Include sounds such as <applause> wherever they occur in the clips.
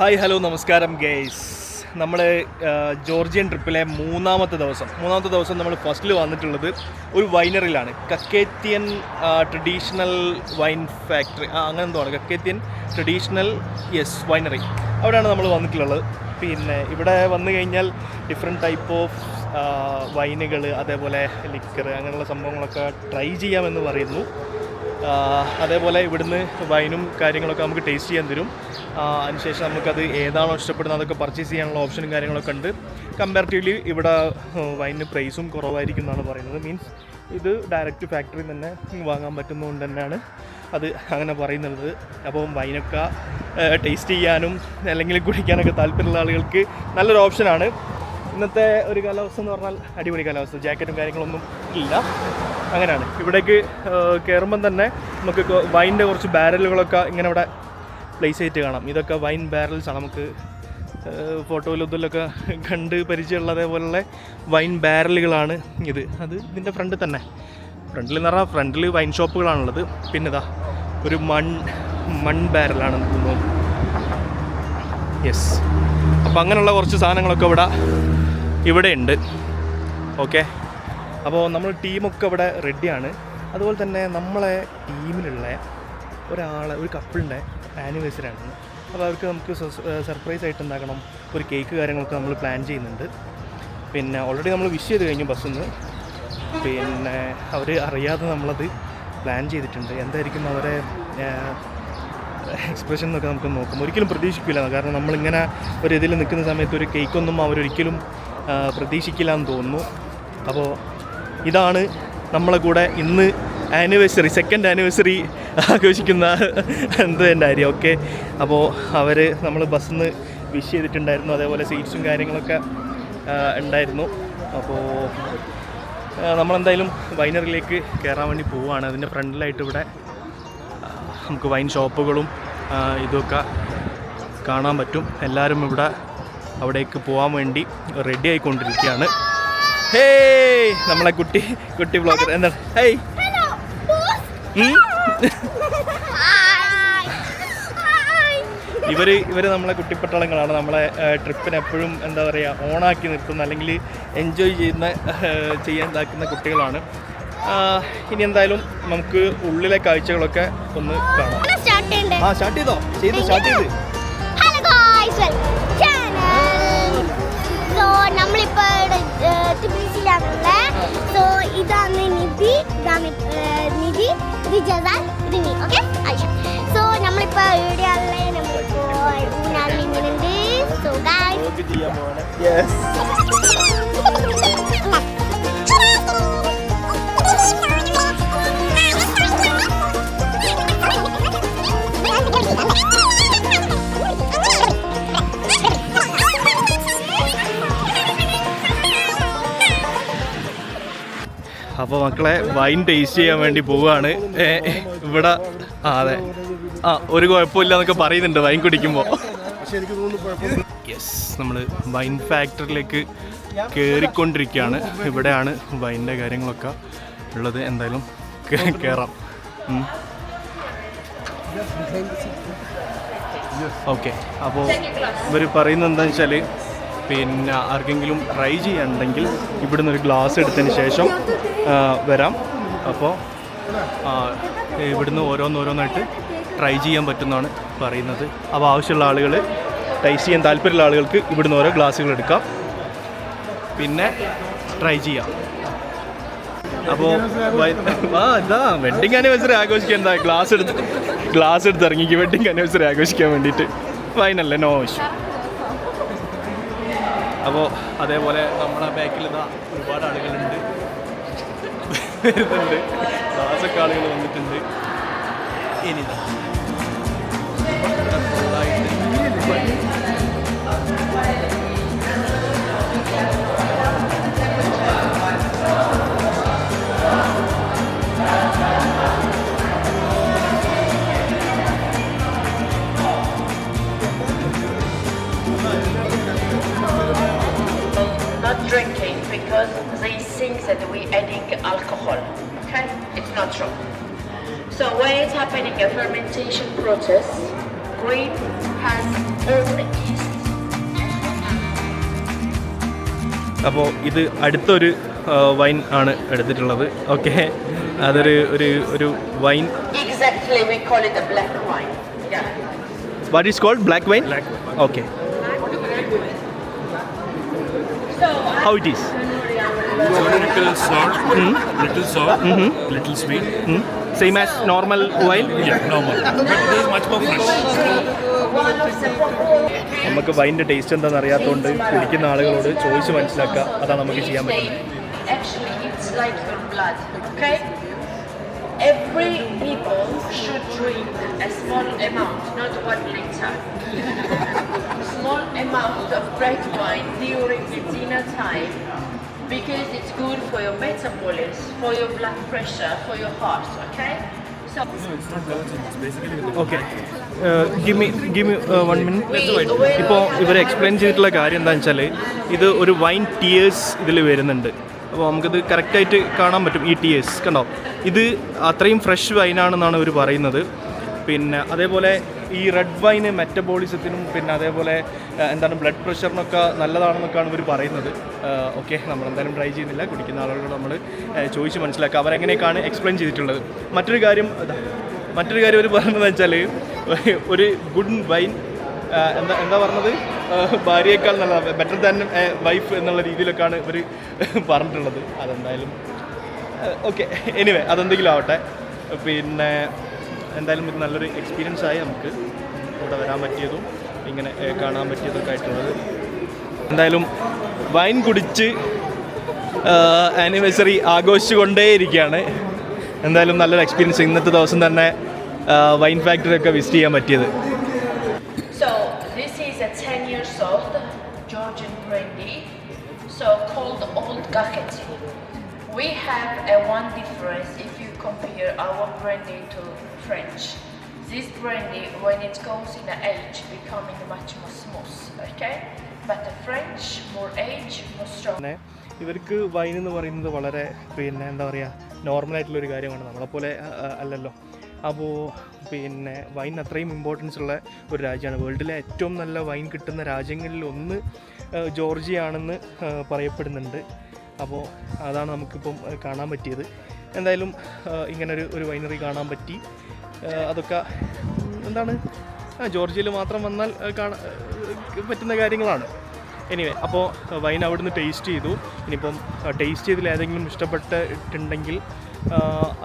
Hi hello നമസ്കാരം guys നമ്മൾ Georgian ട്രിപ്പിലെ മൂന്നാമത്തെ ദിവസം മൂന്നാമത്തെ ദിവസം നമ്മൾ ഫസ്റ്റിൽ വന്നിട്ടുള്ളത് ഒരു വൈനറിലാണ് കക്കേത്തിയൻ ട്രഡീഷണൽ വൈൻ ഫാക്ടറി ആ അങ്ങനെ എന്തോ ആണ്. കക്കേത്തിയൻ ട്രഡീഷണൽ യെസ് വൈനറി അവിടെയാണ് നമ്മൾ വന്നിട്ടുള്ളത്. പിന്നെ ഇവിടെ വന്നു കഴിഞ്ഞാൽ ഡിഫറെന്റ് ടൈപ്പ് ഓഫ് വൈനുകൾ അതേപോലെ ലിക്കർ അങ്ങനെയുള്ള സംഭവങ്ങളൊക്കെ ട്രൈ ചെയ്യാമെന്ന് പറയുന്നു. അതേപോലെ ഇവിടുന്ന് വൈനും കാര്യങ്ങളൊക്കെ നമുക്ക് ടേസ്റ്റ് ചെയ്യാൻ തരും. അതിനുശേഷം നമുക്കത് ഏതാണോ ഇഷ്ടപ്പെടുന്നത് അതൊക്കെ പർച്ചേസ് ചെയ്യാനുള്ള ഓപ്ഷനും കാര്യങ്ങളൊക്കെ ഉണ്ട്. കമ്പാരിറ്റീവ്ലി ഇവിടെ വൈനിന് പ്രൈസും കുറവായിരിക്കും എന്നാണ് പറയുന്നത്. മീൻസ് ഇത് ഡയറക്റ്റ് ഫാക്ടറിയിൽ തന്നെ വാങ്ങാൻ പറ്റുന്നതുകൊണ്ട് തന്നെയാണ് അത് അങ്ങനെ പറയുന്നത്. അപ്പോൾ വൈനൊക്കെ ടേസ്റ്റ് ചെയ്യാനും അല്ലെങ്കിൽ കുടിക്കാനൊക്കെ താല്പര്യമുള്ള ആളുകൾക്ക് നല്ലൊരു ഓപ്ഷനാണ് ഇന്നത്തെ ഒരു കാലാവസ്ഥ എന്ന് പറഞ്ഞാൽ അടിപൊളി കാലാവസ്ഥ. ജാക്കറ്റും കാര്യങ്ങളൊന്നും ഇല്ല. അങ്ങനെയാണ്. ഇവിടേക്ക് കയറുമ്പം തന്നെ നമുക്ക് വൈന്റെ കുറച്ച് ബാരലുകളൊക്കെ ഇങ്ങനെ ഇവിടെ പ്ലേസ് ചെയ്തിട്ട് കാണാം. ഇതൊക്കെ വൈൻ ബാരൽസാണ് നമുക്ക് ഫോട്ടോയിലും ഇതിലൊക്കെ കണ്ട് പരിചയമുള്ള വൈൻ ബാരലുകളാണ് ഇത്. അത് ഇതിന്റെ ഫ്രണ്ട് തന്നെ. ഫ്രണ്ടിൽ എന്ന് പറഞ്ഞാൽ ഫ്രണ്ടിൽ വൈൻ ഷോപ്പുകളാണുള്ളത് പിന്നെ ഇതാ ഒരു മൺ മൺ ബാരലാണ് തോന്നുന്നു യെസ് അപ്പോൾ അങ്ങനെയുള്ള കുറച്ച് സാധനങ്ങളൊക്കെ ഇവിടെ ഇവിടെ ഉണ്ട് ഓക്കെ അപ്പോൾ നമ്മൾ ടീമൊക്കെ ഇവിടെ റെഡിയാണ് അതുപോലെ തന്നെ നമ്മളെ ടീമിലുള്ള ഒരാളെ ഒരു കപ്പിളിന്റെ ആനിവേഴ്സറി ആണ്. അപ്പോൾ അവർക്ക് നമുക്ക് സർപ്രൈസ് ആയിട്ട് എന്താക്കണം ഒരു കേക്ക് കാര്യങ്ങളൊക്കെ നമ്മൾ പ്ലാൻ ചെയ്യുന്നുണ്ട്. പിന്നെ ഓൾറെഡി നമ്മൾ വിഷ് ചെയ്ത് കഴിഞ്ഞു ബസ്സിൽ നിന്ന് പിന്നെ അവർ അറിയാതെ നമ്മളത് പ്ലാൻ ചെയ്തിട്ടുണ്ട്. എന്തായിരിക്കും അവരെ എക്സ്പ്രഷൻ എന്നൊക്കെ നമുക്ക് നോക്കും ഒരിക്കലും പ്രതീക്ഷിക്കില്ല കാരണം നമ്മളിങ്ങനെ ഒരു ഇതിൽ നിൽക്കുന്ന സമയത്ത് ഒരു കേക്കൊന്നും അവരൊരിക്കലും പ്രതീക്ഷിക്കില്ല എന്ന് തോന്നുന്നു. അപ്പോൾ ഇതാണ് നമ്മളെ കൂടെ ഇന്ന് ആനിവേഴ്സറി സെക്കൻഡ് ആനിവേഴ്സറി ആഘോഷിക്കുന്ന എന്ത് തന്നെ കാര്യം? ഓക്കെ അപ്പോൾ അവർ നമ്മൾ ബസ്സിൽ നിന്ന് വിഷ് ചെയ്തിട്ടുണ്ടായിരുന്നു. അതേപോലെ സീറ്റ്സും കാര്യങ്ങളൊക്കെ ഉണ്ടായിരുന്നു. അപ്പോൾ നമ്മളെന്തായാലും വൈനറിലേക്ക് കയറാൻ വേണ്ടി പോവുകയാണ് അതിന്റെ ഫ്രണ്ടിലായിട്ട് ഇവിടെ നമുക്ക് വൈൻ ഷോപ്പുകളും ഇതൊക്കെ കാണാൻ പറ്റും. എല്ലാവരും ഇവിടെ അവിടേക്ക് പോകാൻ വേണ്ടി റെഡി ആയിക്കൊണ്ടിരിക്കുകയാണ്. ഹേയ് നമ്മളെ കുട്ടി കുട്ടി ബ്ലോഗർ എന്താണ്? ഹേയ്? ഇവർ ഇവർ നമ്മളെ കുട്ടിപ്പട്ടാളങ്ങളാണ്. നമ്മളെ ട്രിപ്പിന് എപ്പോഴും എന്താ പറയുക ഓണാക്കി നിർത്തുന്ന അല്ലെങ്കിൽ എൻജോയ് ചെയ്യുന്ന ചെയ്യാൻ ഇതാക്കുന്ന കുട്ടികളാണ്. ഇനി എന്തായാലും നമുക്ക് ഉള്ളിലെ കാഴ്ചകളൊക്കെ ഒന്ന് കാണാം. ആ സ്റ്റാർട്ട് ചെയ്തോ? ചെയ്തോ സ്റ്റാർട്ട് ചെയ്ത്. നമ്മളിപ്പോ ടിബിസിലാണുള്ളത് സോ ഇതാണ് നിധി ഇതാണ് നിധി ഇത് ജസാൻ ഇത് നീ ഓക്കെ? ആയിഷ സോ നമ്മളിപ്പോ എവിടെയാണുള്ളത് നമ്മളിപ്പോ ഊനാലിൽ ഇങ്ങനെ ഉണ്ട് സോ ഗായ്സ് ചെയ്യാൻ പോവാണ് യെസ് മക്കളെ വൈൻ ടേസ്റ്റ് ചെയ്യാൻ വേണ്ടി പോവുകയാണ്. ഇവിടെ ആ അതെ. ആ ഒരു കുഴപ്പമില്ല എന്നൊക്കെ പറയുന്നുണ്ട് വൈൻ കുടിക്കുമ്പോൾ യെസ് നമ്മൾ വൈൻ ഫാക്ടറിയിലേക്ക് കയറിക്കൊണ്ടിരിക്കുകയാണ് ഇവിടെയാണ് വൈന്റെ കാര്യങ്ങളൊക്കെ ഉള്ളത്. എന്തായാലും കയറാം ഓക്കെ അപ്പോൾ ഇവർ പറയുന്നത് എന്താണെന്ന് വെച്ചാൽ പിന്നെ ആർക്കെങ്കിലും ട്രൈ ചെയ്യാനുണ്ടെങ്കിൽ ഇവിടുന്ന് ഒരു ഗ്ലാസ് എടുത്തതിന് ശേഷം വരാം. അപ്പോൾ ഇവിടുന്ന് ഓരോന്നോരോന്നായിട്ട് ട്രൈ ചെയ്യാൻ പറ്റുന്നതാണ് പറയുന്നത്. അപ്പോൾ ആവശ്യമുള്ള ആളുകൾ ടേസ്റ്റ് ചെയ്യാൻ താല്പര്യമുള്ള ആളുകൾക്ക് ഇവിടുന്ന് ഓരോ ഗ്ലാസ്സുകൾ എടുക്കാം. പിന്നെ ട്രൈ ചെയ്യാം. അപ്പോൾ ആ ഇതാ വെഡിങ് ആനിവേഴ്സറി ആഘോഷിക്കാൻ എന്താ? ഗ്ലാസ് എടുത്ത് ഗ്ലാസ് എടുത്ത് ഇറങ്ങിക്ക് വെഡിങ് ആനിവേഴ്സറി ആഘോഷിക്കാൻ വേണ്ടിയിട്ട്. ഫൈനല്ലേ നോ ഇഷ്യൂ അപ്പോൾ അതേപോലെ നമ്മുടെ ബാക്കിൽ ഇതാ ഒരുപാട് ആളുകളുണ്ട്. വരുന്നുണ്ട്. ക്ലാസ്സൊക്കെ ആളുകൾ വന്നിട്ടുണ്ട്. ഇനി they think that we're adding alcohol. Okay? It's not true. So when it's happening a fermentation process, grape has own yeast. അപ്പോൾ ഇത് അടുത്തൊരു വൈൻ ആണ് എടുത്തിട്ടുള്ളത് ഓക്കെ അതൊരു ഒരു ഒരു wine Exactly, we call it a black wine. Yeah. What is called black wine okay how it is So a little sour, little sour, little sweet. same as normal wine Yeah, normal. But this is much more fresh. നമുക്ക് വൈന്റെ taste എന്താണെന്ന് അറിയാത്തതുകൊണ്ട് കുടിക്കുന്ന ആളുകളോട് ചോദിച്ച് മനസ്സിലാക്കുക അതാണ് നമുക്ക് ചെയ്യാൻ പറ്റുന്നത് Actually, it's like your blood, okay? Every people should drink a small amount, not one liter. small amount of red wine during the dinner time because it's good for your metabolism, for your blood pressure, for your heart, okay? So okay gimme gimme one minute ഇപ്പോൾ ഇവർ explain ചെയ്തിട്ടുള്ള കാര്യം എന്താണെന്ന് വെച്ചാൽ ഇത് ഒരു wine tears ഇതിൽ വരുന്നുണ്ട്. അപ്പോൾ നമുക്കിത് കറക്റ്റായിട്ട് കാണാൻ പറ്റും ഈ ടിയേഴ്സ് കണ്ടോ? ഇത് അത്രയും ഫ്രഷ് വൈനാണെന്നാണ് ഇവർ പറയുന്നത്. പിന്നെ അതേപോലെ ഈ റെഡ് വൈന് മെറ്റബോളിസത്തിനും പിന്നെ അതേപോലെ എന്താണ് ബ്ലഡ് പ്രഷറിനൊക്കെ നല്ലതാണെന്നൊക്കെയാണ് ഇവർ പറയുന്നത്. ഓക്കെ നമ്മൾ എന്തായാലും ട്രൈ ചെയ്യുന്നില്ല. കുടിക്കുന്ന ആളുകളോട് നമ്മൾ ചോദിച്ച് മനസ്സിലാക്കുക. അവരെങ്ങനെയൊക്കെയാണ് എക്സ്പ്ലെയിൻ ചെയ്തിട്ടുള്ളത്. മറ്റൊരു കാര്യം മറ്റൊരു കാര്യം അവർ പറഞ്ഞതെന്ന് വെച്ചാൽ ഒരു ഗുഡ് വൈൻ എന്താ എന്താ പറഞ്ഞത്? ഭാര്യയേക്കാൾ നല്ലതാണ് ബെറ്റർ ദാൻ വൈഫ് എന്നുള്ള രീതിയിലൊക്കെയാണ് ഇവർ പറഞ്ഞിട്ടുള്ളത്. അതെന്തായാലും ഓക്കെ എനിവേ അതെന്തെങ്കിലും ആവട്ടെ. പിന്നെ എന്തായാലും ഇത് നല്ലൊരു എക്സ്പീരിയൻസ് ആയി നമുക്ക് ഇവിടെ വരാൻ പറ്റിയതും ഇങ്ങനെ കാണാൻ പറ്റിയതൊക്കെ ആയിട്ടുള്ളത്. എന്തായാലും വൈൻ കുടിച്ച് ആനിവേഴ്സറി ആഘോഷിച്ചുകൊണ്ടേയിരിക്കുകയാണ്. എന്തായാലും നല്ലൊരു എക്സ്പീരിയൻസ് ഇന്നത്തെ ദിവസം തന്നെ വൈൻ ഫാക്ടറി ഒക്കെ വിസിറ്റ് ചെയ്യാൻ പറ്റിയത്. So this is a 10 years old Georgian brandy, so called Old Gaketi. We have a one difference if you compare our brandy to French. This brandy, when it goes in age, becoming much more smooth, okay? But the French, more age, more strong. ഇവർക്ക് wine എന്ന് പറയുന്നത് വളരെ പിന്നെ എന്താ പറയുക നോർമലായിട്ടുള്ളൊരു കാര്യമാണ് നമ്മളെപ്പോലെ അല്ലല്ലോ അപ്പോൾ പിന്നെ വൈൻ അത്രയും ഇമ്പോർട്ടൻസ് ഉള്ള ഒരു രാജ്യമാണ് വേൾഡിലെ ഏറ്റവും നല്ല വൈൻ കിട്ടുന്ന രാജ്യങ്ങളിൽ ഒന്ന് ജോർജിയ ആണെന്ന് പറയപ്പെടുന്നുണ്ട് അപ്പോൾ അതാണ് നമുക്കിപ്പം കാണാൻ പറ്റിയത് എന്തായാലും ഇങ്ങനൊരു ഒരു വൈനറി കാണാൻ പറ്റി അതൊക്കെ എന്താണ്? ജോർജിയയിൽ മാത്രം വന്നാൽ കാണാൻ പറ്റുന്ന കാര്യങ്ങളാണ്. എനിവേ അപ്പോൾ വൈൻ അവിടുന്ന് ടേസ്റ്റ് ചെയ്തു. ഇനിയിപ്പം ടേസ്റ്റ് ചെയ്തതിൽ ഏതെങ്കിലും ഇഷ്ടപ്പെട്ടിട്ടുണ്ടെങ്കിൽ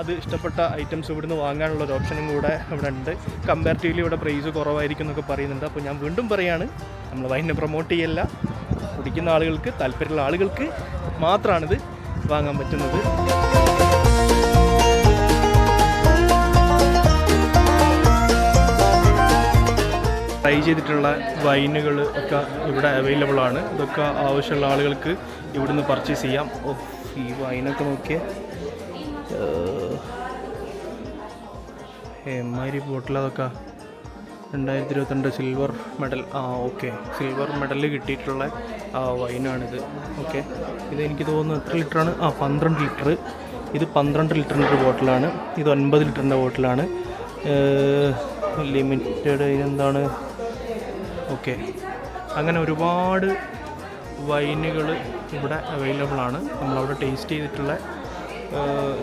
അത് ഇഷ്ടപ്പെട്ട ഐറ്റംസ് ഇവിടുന്ന് വാങ്ങാനുള്ള ഒരു ഓപ്ഷനും കൂടെ ഇവിടെ ഉണ്ട്. കമ്പാരിറ്റീവ്ലി ഇവിടെ പ്രൈസ് കുറവായിരിക്കും എന്നൊക്കെ പറയുന്നുണ്ട്. അപ്പോൾ ഞാൻ വീണ്ടും പറയാണ് നമ്മൾ വൈനിനെ പ്രൊമോട്ട് ചെയ്യല്ല. കുടിക്കുന്ന ആളുകൾക്ക് താല്പര്യമുള്ള ആളുകൾക്ക് മാത്രമാണിത് വാങ്ങാൻ പറ്റുന്നത്. ട്രൈ ചെയ്തിട്ടുള്ള വൈനുകൾ ഒക്കെ ഇവിടെ അവൈലബിൾ ആണ്. ഇതൊക്കെ ആവശ്യമുള്ള ആളുകൾക്ക് ഇവിടുന്ന് പർച്ചേസ് ചെയ്യാം. ഓ ഈ വൈനൊക്കെ നോക്കിയാൽ എമ്മാരി ബോട്ടിൽ അതൊക്കെ. രണ്ടായിരത്തി ഇരുപത്തിരണ്ട് സിൽവർ മെഡൽ ആ ഓക്കെ സിൽവർ മെഡൽ കിട്ടിയിട്ടുള്ള വൈനാണിത് ഓക്കെ ഇത് എനിക്ക് തോന്നുന്നു എത്ര ലിറ്ററാണ് ആ പന്ത്രണ്ട് ലിറ്റർ ഇത് പന്ത്രണ്ട് ലിറ്ററിന്റെ ഒരു ബോട്ടിലാണ് ഇത് ഒൻപത് ലിറ്ററിന്റെ ബോട്ടിലാണ് ലിമിറ്റഡ് ഇതെന്താണ് ഓക്കെ. അങ്ങനെ ഒരുപാട് വൈനുകൾ ഇവിടെ അവൈലബിൾ ആണ്. നമ്മളവിടെ ടേസ്റ്റ് ചെയ്തിട്ടുള്ള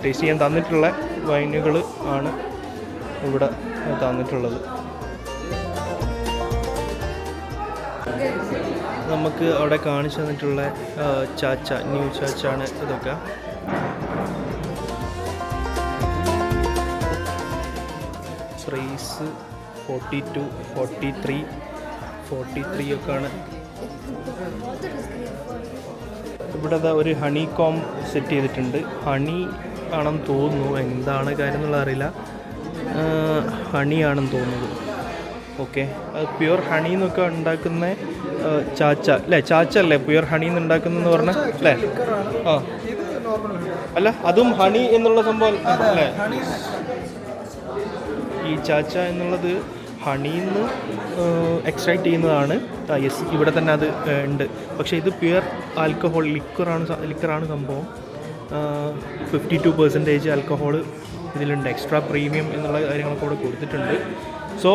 ടേസ്റ്റ് ചെയ്യാൻ തന്നിട്ടുള്ള വൈനുകൾ ആണ് ഇവിടെ തന്നിട്ടുള്ളത്. നമുക്ക് അവിടെ കാണിച്ചു തന്നിട്ടുള്ള ചാച്ച ന്യൂ ചാച്ചാണ് ഇതൊക്കെ. Price forty two forty three forty three ഒക്കെ ആണ് ഇവിടെ ഒരു ഹണി കോം സെറ്റ് ചെയ്തിട്ടുണ്ട്. ഹണി ആണെന്ന് തോന്നുന്നു. എന്താണ് കാര്യം എന്നുള്ളത് അറിയില്ല. ഹണി ആണെന്ന് തോന്നുന്നത് ഓക്കെ. അത് പ്യുവർ ഹണി എന്നൊക്കെ ഉണ്ടാക്കുന്ന ചാച്ച. അല്ലേ? ചാച്ച അല്ലേ? പ്യുവർ ഹണി എന്ന് ഉണ്ടാക്കുന്നതെന്ന് പറഞ്ഞാൽ അല്ലേ? ആ. അല്ല അതും ഹണി എന്നുള്ള സംഭവം അല്ലേ? ഈ ചാച്ച എന്നുള്ളത് ഹണിന്ന് എക്സ്ട്രാക്ട് ചെയ്യുന്നതാണ്. യെസ് ഇവിടെ തന്നെ അത് ഉണ്ട്. പക്ഷേ ഇത് പ്യുവർ ആൽക്കഹോൾ ലിക്വറാണ് ലിക്വറാണ് സംഭവം. ഫിഫ്റ്റി ടു പെർസെന്റേജ് ആൽക്കഹോൾ ഇതിലുണ്ട്. എക്സ്ട്രാ പ്രീമിയം എന്നുള്ള കാര്യങ്ങളൊക്കെ ഇവിടെ കൊടുത്തിട്ടുണ്ട്. സോ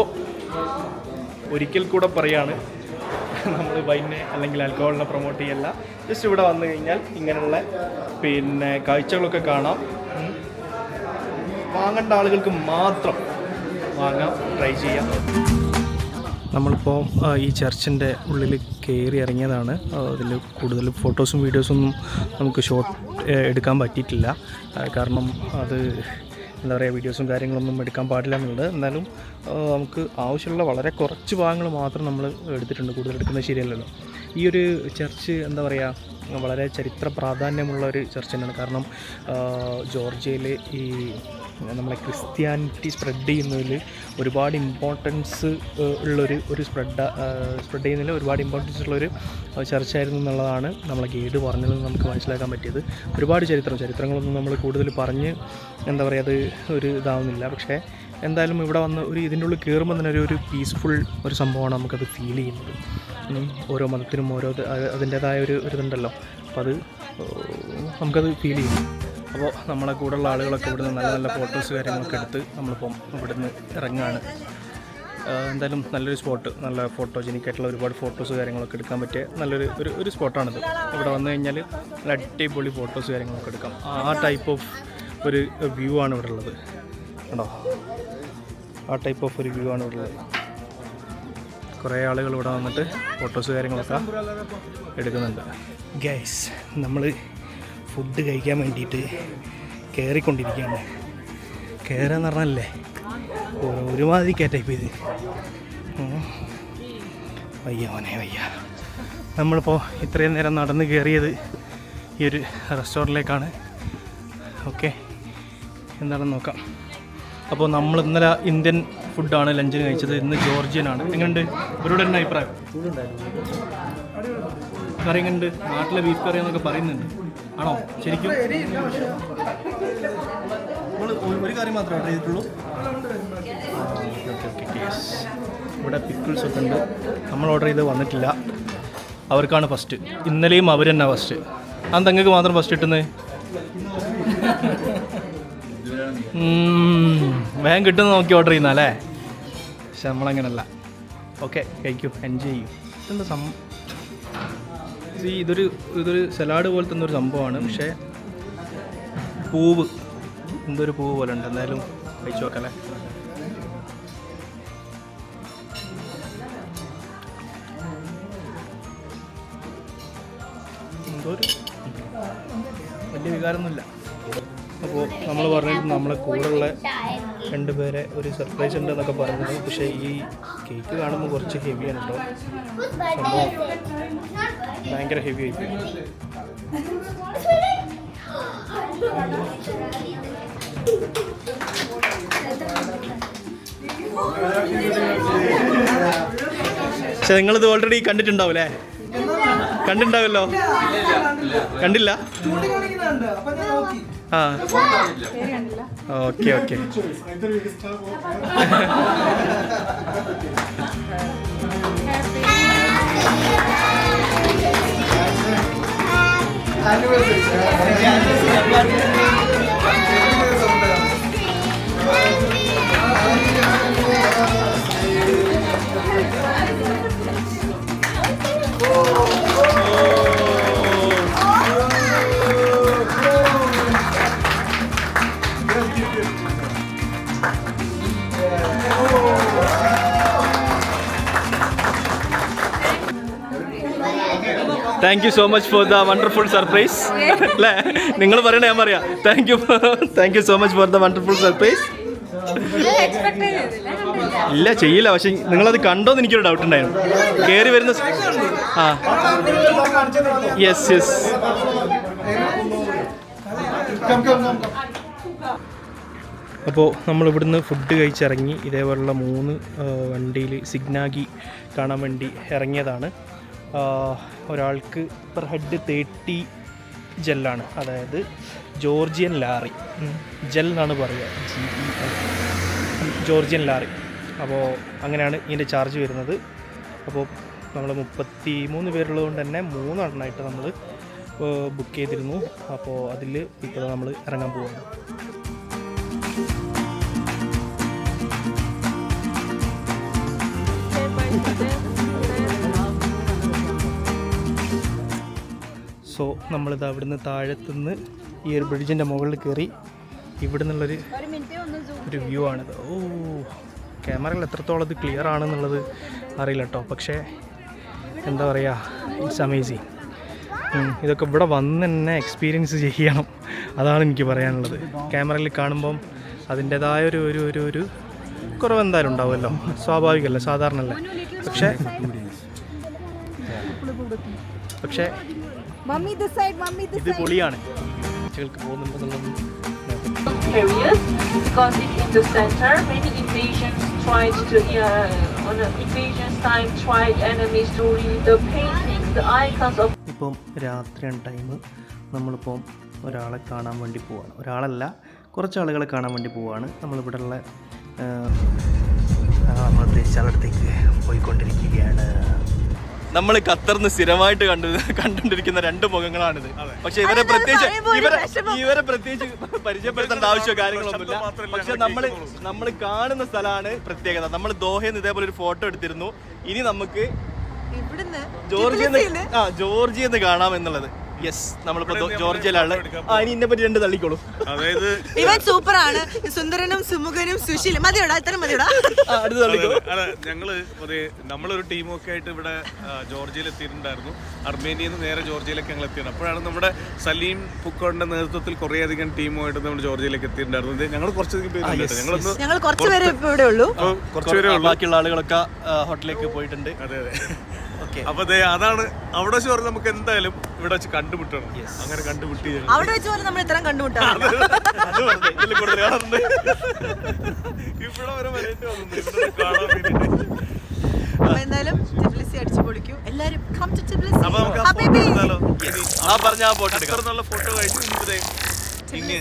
ഒരിക്കൽ കൂടെ പറയാണ് നമ്മൾ വൈനെ അല്ലെങ്കിൽ ആൽക്കഹോളിനെ പ്രൊമോട്ട് ചെയ്യല്ല. ജസ്റ്റ് ഇവിടെ വന്നു കഴിഞ്ഞാൽ ഇങ്ങനെയുള്ള പിന്നെ കാഴ്ചകളൊക്കെ കാണാം. വാങ്ങേണ്ട ആളുകൾക്ക് മാത്രം വാങ്ങാം ട്രൈ ചെയ്യാം. നമ്മളിപ്പോൾ ഈ ചർച്ചിന്റെ ഉള്ളിൽ കയറി ഇറങ്ങിയതാണ്. അതിൽ കൂടുതൽ ഫോട്ടോസും വീഡിയോസൊന്നും നമുക്ക് ഷോട്ട് എടുക്കാൻ പറ്റിയിട്ടില്ല. കാരണം അത് എന്താ പറയുക വീഡിയോസും കാര്യങ്ങളൊന്നും എടുക്കാൻ പാടില്ല എന്നുള്ളത്. എന്നാലും നമുക്ക് ആവശ്യമുള്ള വളരെ കുറച്ച് ഭാഗങ്ങൾ മാത്രം നമ്മൾ എടുത്തിട്ടുണ്ട്. കൂടുതൽ എടുക്കുന്നത് ശരിയല്ലല്ലോ. ഈ ഒരു ചർച്ച് എന്താ പറയുക വളരെ ചരിത്ര പ്രാധാന്യമുള്ള ഒരു ചർച്ച് തന്നെയാണ്. കാരണം ജോർജിയയിൽ ഈ നമ്മളെ ക്രിസ്ത്യാനിറ്റി സ്പ്രെഡ് ചെയ്യുന്നതിൽ ഒരുപാട് ഇമ്പോർട്ടൻസ് ഉള്ളൊരു ഒരു സ്പ്രെഡ് സ്പ്രെഡ് ചെയ്യുന്നതിൽ ഒരുപാട് ഇമ്പോർട്ടൻസ് ഉള്ളൊരു ചർച്ചയായിരുന്നു എന്നുള്ളതാണ് നമ്മളെ ഗൈഡ് പറഞ്ഞതിൽ നിന്ന് നമുക്ക് മനസ്സിലാക്കാൻ പറ്റിയത്. ഒരുപാട് ചരിത്രം ചരിത്രങ്ങളൊന്നും നമ്മൾ കൂടുതൽ പറഞ്ഞ് എന്താ പറയുക അത് ഒരു ഇതാവുന്നില്ല. പക്ഷേ എന്തായാലും ഇവിടെ വന്ന് ഒരു ഇതിന്റെ ഉള്ളിൽ കയറുമ്പോൾ തന്നെ ഒരു ഒരു പീസ്ഫുൾ ഒരു സംഭവമാണ് നമുക്കത് ഫീൽ ചെയ്യുന്നത്. ഉം. ഓരോ മതത്തിനും ഓരോ അതിന്റേതായ ഒരു ഇതുണ്ടല്ലോ അപ്പോൾ അത് നമുക്കത് ഫീൽ ചെയ്യും. അപ്പോൾ നമ്മളെ കൂടെയുള്ള ആളുകളൊക്കെ ഇവിടുന്ന് നല്ല നല്ല ഫോട്ടോസ് കാര്യങ്ങളൊക്കെ എടുത്ത് നമ്മളിപ്പം ഇവിടുന്ന് ഇറങ്ങുകയാണ്. എന്തായാലും നല്ലൊരു സ്പോട്ട് നല്ല ഫോട്ടോജനിക് ആയിട്ടുള്ള ഒരുപാട് ഫോട്ടോസ് കാര്യങ്ങളൊക്കെ എടുക്കാൻ പറ്റിയ നല്ലൊരു ഒരു ഒരു സ്പോട്ടാണിത് ഇവിടെ വന്നു കഴിഞ്ഞാൽ നല്ല അടിപൊളി ഫോട്ടോസ് കാര്യങ്ങളൊക്കെ എടുക്കാം. ആ ടൈപ്പ് ഓഫ് ഒരു വ്യൂ ആണ് ഇവിടെ ഉള്ളത്. കണ്ടോ? ആ ടൈപ്പ് ഓഫ് ഒരു വ്യൂ ആണ് ഇവിടെ ഉള്ളത്. കുറേ ആളുകൾ ഇവിടെ വന്നിട്ട് ഫോട്ടോസ് കാര്യങ്ങളൊക്കെ എടുക്കുന്നുണ്ട്. ഗൈസ് നമ്മൾ ഫുഡ് കഴിക്കാൻ വേണ്ടിയിട്ട് കയറിക്കൊണ്ടിരിക്കുകയാണ് കയറാന്ന് പറഞ്ഞല്ലേ ഒരു- ഒരുമാതിരി ടൈപ്പ് ഇത്. വയ്യ മോനെ വയ്യ. നമ്മളിപ്പോൾ ഇത്രയും നേരം നടന്ന് കയറിയത് ഈ ഒരു റെസ്റ്റോറന്റിലേക്കാണ് ഓക്കെ എന്താണെന്ന് നോക്കാം. അപ്പോൾ നമ്മൾ ഇന്നലെ ഇന്ത്യൻ ഫുഡാണ് ലഞ്ചിന് കഴിച്ചത്. ഇന്ന് ജോർജിയനാണ്. എങ്ങനെയുണ്ട് ഇവരുടെ തന്നെ അഭിപ്രായം? കറി എങ്ങനെയുണ്ട് നാട്ടിലെ ബീഫ് കറി എന്നൊക്കെ പറയുന്നുണ്ട്. ആണോ? ശരിക്കും? നമ്മൾ ഒരു കറി മാത്രമേ ഓർഡർ ചെയ്തിട്ടുള്ളൂ. ഓക്കെ ഓക്കെ യെസ് ഇവിടെ പിക്കിൾസ് ഒക്കെ ഉണ്ട്. നമ്മൾ ഓർഡർ ചെയ്ത് വന്നിട്ടില്ല. അവർക്കാണ് ഫസ്റ്റ് ഇന്നലെയും അവർ തന്നെ ഫസ്റ്റ് ആ തങ്ങൾക്ക് മാത്രം ഫസ്റ്റ് കിട്ടുന്നത്? <laughs> വേഗം കിട്ടുന്ന നോക്കി ഓർഡർ ചെയ്യുന്ന അല്ലേ പക്ഷെ നമ്മളങ്ങനല്ല. ഓക്കെ കഴിക്കൂ എൻജോയ് ചെയ്യൂ. ഇതെന്താ സം ഈ ഇതൊരു ഇതൊരു സലാഡ് പോലത്തെ ഒരു സംഭവമാണ്. പക്ഷേ പൂവ്. എന്തൊരു പൂവ് പോലെ ഉണ്ട് എന്തായാലും കഴിച്ചു നോക്കല്ലേ എന്തോ ഒരു വലിയ വികാരമൊന്നുമില്ല. അപ്പോൾ നമ്മൾ പറഞ്ഞിട്ട് നമ്മളെ കൂടെയുള്ള രണ്ട് പേരെ ഒരു സർപ്രൈസ് ഉണ്ട് എന്നൊക്കെ പറഞ്ഞത് പക്ഷേ ഈ കേക്ക് കാണുമ്പോൾ കുറച്ച് ഹെവിയാണ് കേട്ടോ ഭയങ്കര ഹെവി ആയിപ്പോയി പക്ഷെ നിങ്ങളിത് ഓൾറെഡി കണ്ടിട്ടുണ്ടാവൂലേ? കണ്ടിട്ടുണ്ടാവല്ലോ? കണ്ടില്ല? ആ. Okay okay. Thank you so much for the wonderful surprise അല്ലേ? നിങ്ങൾ പറയണ ഞാൻ പറയാം. Thank you thank you so much for the wonderful surprise ഇല്ല ചെയ്യില്ല. പക്ഷെ നിങ്ങളത് കണ്ടോന്ന് എനിക്കൊരു ഡൗട്ട് ഉണ്ടായിരുന്നു. കയറി വരുന്ന ആ. യെസ് യെസ് അപ്പോൾ നമ്മളിവിടുന്ന് ഫുഡ് കഴിച്ചിറങ്ങി. ഇതേപോലുള്ള മൂന്ന് വണ്ടിയിൽ സിഗ്നാഗി കാണാൻ വേണ്ടി ഇറങ്ങിയതാണ്. ഒരാൾക്ക് പെർ ഹെഡ് തേർട്ടി ജെല്ലാണ് അതായത് ജോർജിയൻ ലാറി. ജെൽ എന്നാണ് പറയുക. G E L Georgian lari. അപ്പോൾ അങ്ങനെയാണ് ഇതിന്റെ ചാർജ് വരുന്നത്. അപ്പോൾ നമ്മൾ മുപ്പത്തി മൂന്ന് പേരുള്ളത് തന്നെ മൂന്നെണ്ണമായിട്ട് നമ്മൾ ബുക്ക് ചെയ്തിരുന്നു. അപ്പോൾ അതിൽ ഇപ്പോൾ നമ്മൾ ഇറങ്ങാൻ പോവുകയാണ് നമ്മളിത് അവിടുന്ന് താഴത്തുനിന്ന് ഈ ഒരു ബ്രിഡ്ജിന്റെ മുകളിൽ കയറി ഇവിടെ നിന്നുള്ളൊരു ഒരു വ്യൂ ആണിത്. ഓ ക്യാമറയിൽ എത്രത്തോളം ഇത് ക്ലിയർ ആണെന്നുള്ളത് അറിയില്ല കേട്ടോ. പക്ഷേ എന്താ പറയുക ഇറ്റ്സ് അമേസിങ് ഇതൊക്കെ ഇവിടെ വന്ന് തന്നെ എക്സ്പീരിയൻസ് ചെയ്യണം. അതാണ് എനിക്ക് പറയാനുള്ളത്. ക്യാമറയിൽ കാണുമ്പം അതിന്റെതായ ഒരു ഒരു ഒരു കുറവ് എന്തായാലും ഉണ്ടാവുമല്ലോ. സ്വാഭാവികമല്ല? സാധാരണയല്ലേ പക്ഷേ പക്ഷേ ഇത് പൊളിയാണ്. ചികൾക്ക് പോകുന്നുണ്ടെന്നുള്ളത് ഇപ്പം രാത്രിയാണ് ടൈം നമ്മളിപ്പം ഒരാളെ കാണാൻ വേണ്ടി പോവാണ്. ഒരാളല്ല കുറച്ച് ആളുകളെ കാണാൻ വേണ്ടി പോവാണ്. നമ്മളിവിടെയുള്ള നമ്മൾ ഉദ്ദേശിച്ച ആളുടെ അടുത്തേക്ക് പോയിക്കൊണ്ടിരിക്കുകയാണ്. നമ്മൾ ഖത്തറിന്ന് സ്ഥിരമായിട്ട് കണ്ടു കണ്ടുകൊണ്ടിരിക്കുന്ന രണ്ട് മുഖങ്ങളാണിത്. പക്ഷെ ഇവരെ പ്രത്യേകിച്ച് ഇവരെ ഇവരെ പ്രത്യേകിച്ച് പരിചയപ്പെടുത്തേണ്ട ആവശ്യമോ കാര്യങ്ങളൊന്നുമില്ല പക്ഷെ നമ്മൾ നമ്മൾ കാണുന്ന സ്ഥലമാണ് പ്രത്യേകത. നമ്മൾ ദോഹയിൽ ഇതേപോലെ ഒരു ഫോട്ടോ എടുത്തിരുന്നു. ഇനി നമുക്ക് ജോർജിയെന്ന് ജോർജിയ ആ ജോർജിയെന്ന് കാണാം എന്നുള്ളത്. യെസ് നമ്മളിപ്പോ ജോർജിയയിലാണ് ആ ഇനി എന്നെ പറ്റി രണ്ട് തള്ളിക്കോളൂ. അതായത് ഇവൻ സൂപ്പറാണ്. സുന്ദരനും സുമുഖനും സുശീലും. മതിയോടാ ഇത്ര മതിയോടാ. ആ അടുത്ത് തള്ളിക്കോളൂ അതെ ഞങ്ങൾ അതെ നമ്മളൊരു ടീമൊക്കെ ആയിട്ട് ഇവിടെ ആ, ജോർജിയയിൽ എത്തിയിട്ടുണ്ടായിരുന്നു. അർമേനിയയിൽ നിന്ന് നേരെ ജോർജിയയിലേക്ക് ഞങ്ങൾ എത്തിയത് അപ്പോഴാണ് നമ്മുടെ സലീം പുക്കോടിന്റെ നേതൃത്വത്തിൽ കുറേയധികം ടീമുമായിട്ട് നമ്മൾ ജോർജിയയിലേക്ക് എത്തിയിട്ടുണ്ടായിരുന്നു. ഇത് ഞങ്ങൾ കുറച്ചധികം പേര്. ഞങ്ങളൊന്ന് ഞങ്ങൾ കുറച്ചുപേരെ ഇപ്പൊ ഇവിടെ ഉള്ളൂ കുറച്ചുപേരെ കുറച്ചുപേരേ ഉള്ളൂ. ബാക്കിയുള്ള ആളുകളൊക്കെ ആ, ഹോട്ടലിലേക്ക് പോയിട്ടുണ്ട്. അതെ അതെ. അപ്പൊ ദേ അതാണ് അവിടെ വെച്ച് പറഞ്ഞാൽ നമുക്ക് എന്തായാലും ഇവിടെ വെച്ച് കണ്ടുമുട്ടണം. അങ്ങനെ കണ്ടുമുട്ടി അവിടെ വെച്ച് പോലെ നമ്മൾ ഇത്രയും കണ്ടുമുട്ടാണ് ഇവിടെ വരെ വരേണ്ടി എന്തായാലും ടിബ്ലിസി അടിച്ചു പൊളിക്കൂ. എല്ലാരും കം ടു ടിബ്ലിസി. അപ്പൊ നമുക്ക് ആ ഹബീബി. ഫോട്ടോ എടുത്താലോ? ആ പറഞ്ഞ ആ ഫോട്ടോ എടുക്കാം. നല്ല ഫോട്ടോ കഴിഞ്ഞു ഇനി